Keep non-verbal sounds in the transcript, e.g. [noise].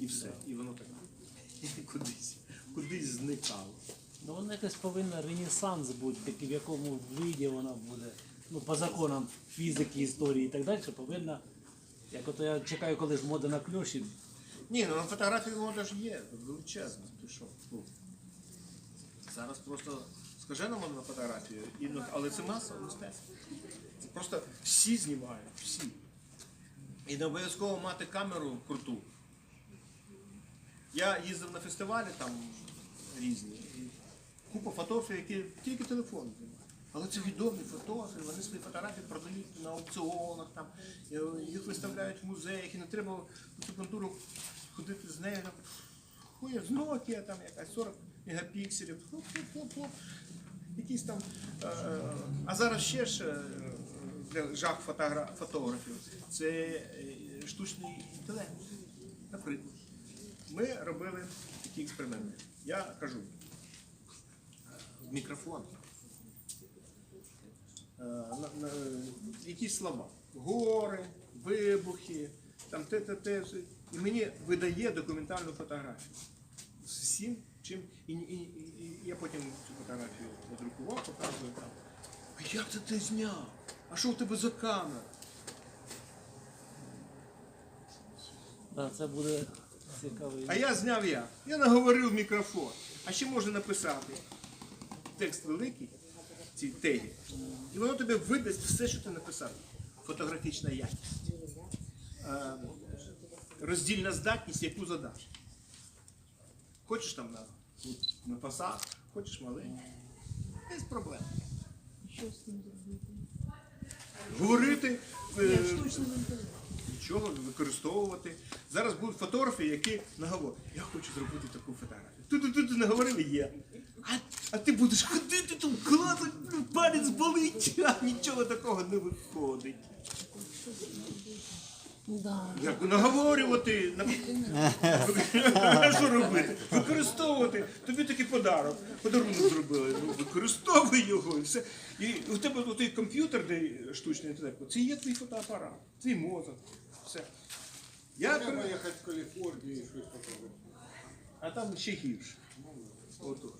І все. І воно так [laughs] кудись, кудись зникало. Ну вона якось повинна ренесанс бути, такий, в якому виді вона буде. Ну, по законам фізики, історії і так далі, повинна. Як ото я чекаю, коли ж мода на кльоші. Ні, ну на фотографії воно ж є, величезно. Ти що? Ну, Зараз просто скажена мода на фотографію, і, ну, але це масове мистецтво. Це просто всі знімають, всі. І не обов'язково мати камеру круту. Я їздив на фестивалі там різні. Купа фотографів, які тільки телефон знімають. Але це відомі фотографи, вони свої фотографії продають на аукціонах, там, е, їх виставляють в музеях, і не треба у цю контуру ходити з нею. Хуя, з Nokia там якась 40 мегапікселів. Якісь там. е, е, а зараз ще ж для жах фотографів це штучний інтелект. Наприклад, ми робили такі експерименти. Я кажу, в мікрофон. е, якісь слова. Гори, вибухи, там те, те, те. І мені видає документальну фотографію. З всім, чим. І, і, і, я потім цю фотографію надрукував, показую там. А як це ти зняв? А що у тебе за камера? Да, це буде. А я зняв я. Я наговорив в мікрофон. А ще можна написати. Текст великий, ці теги. І воно тобі видасть все, що ти написав. Фотографічна якість. Е, роздільна здатність, яку задаш. Хочеш там на, на посад, хочеш маленький. Без проблем. Говорити. Нічого використовувати. Зараз будуть фотографи, які наговорять, я хочу зробити таку фотографію. Тут тут наговорили є. А, а ти будеш ходити тут, клацати, палець болить, а нічого такого не виходить. Як наговорювати, [laughs] що робити? Використовувати. Тобі такий подарок. Подарунок зробили. Ну, використовуй його і все. І у тебе той комп'ютер, де штучний інтелект, це є твій фотоапарат, твій мозок. Все. Я Треба при- їхати в Каліфорнію і щось таке. А там ще гірше. Отож.